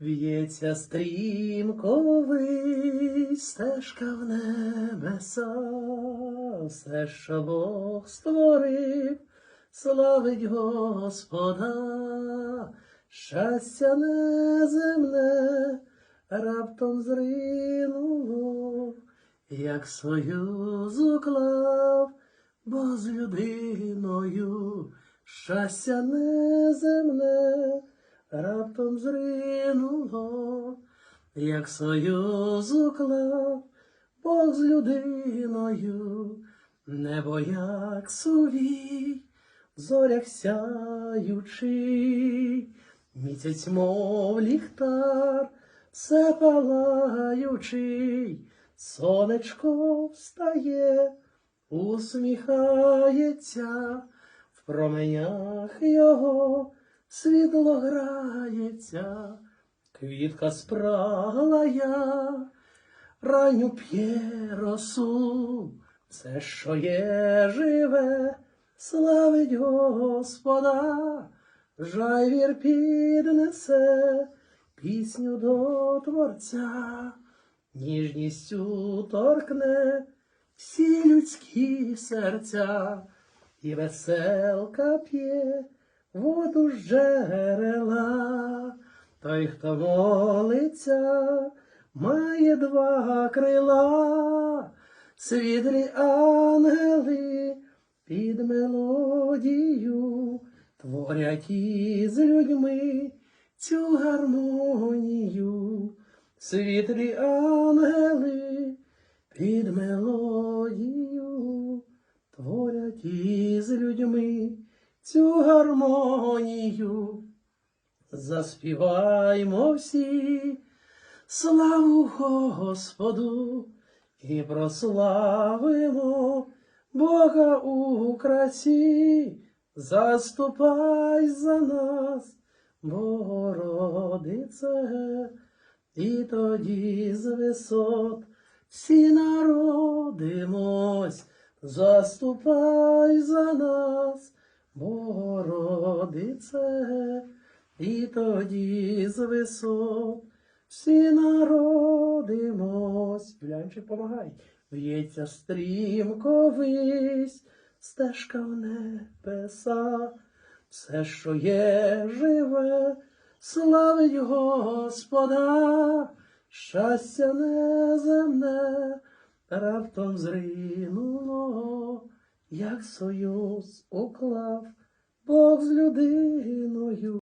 В'ється стрімко вись, стежка в небеса, все, що Бог створив, славить Господа, щастя неземне раптом зринуло, як союз уклав, бо з людиною. Щастя неземне раптом зринуло, як союз уклав, Бог з людиною, небо як сувій, зорях сяючий, місяць, мов ліхтар, все палаючий, сонечко встає, усміхається, в променях його світло грається, квітка спрагла я, ранню п'є росу, все, що є живе, славить Господа, жайвір піднесе пісню до Творця, ніжністю торкне всі людські серця, і веселка п'є воду з джерела, той, хто молиться, має два крила, світлі ангели під мелодію творять із людьми цю гармонію, світлі ангели під мелодію творять із людьми цю гармонію. Заспіваймо всі славу Господу і прославимо Бога у красі, заступай за нас, Богородице, і тоді з висот всі народимось, заступай за нас, Богородице, і тоді з висот всі народимось. Глянчик, помагай. В'ється стрімко вись, стежка в небеса, все, що є живе, славить Господа, щастя неземне, раптом зринуло, як союз уклав Бог з людиною.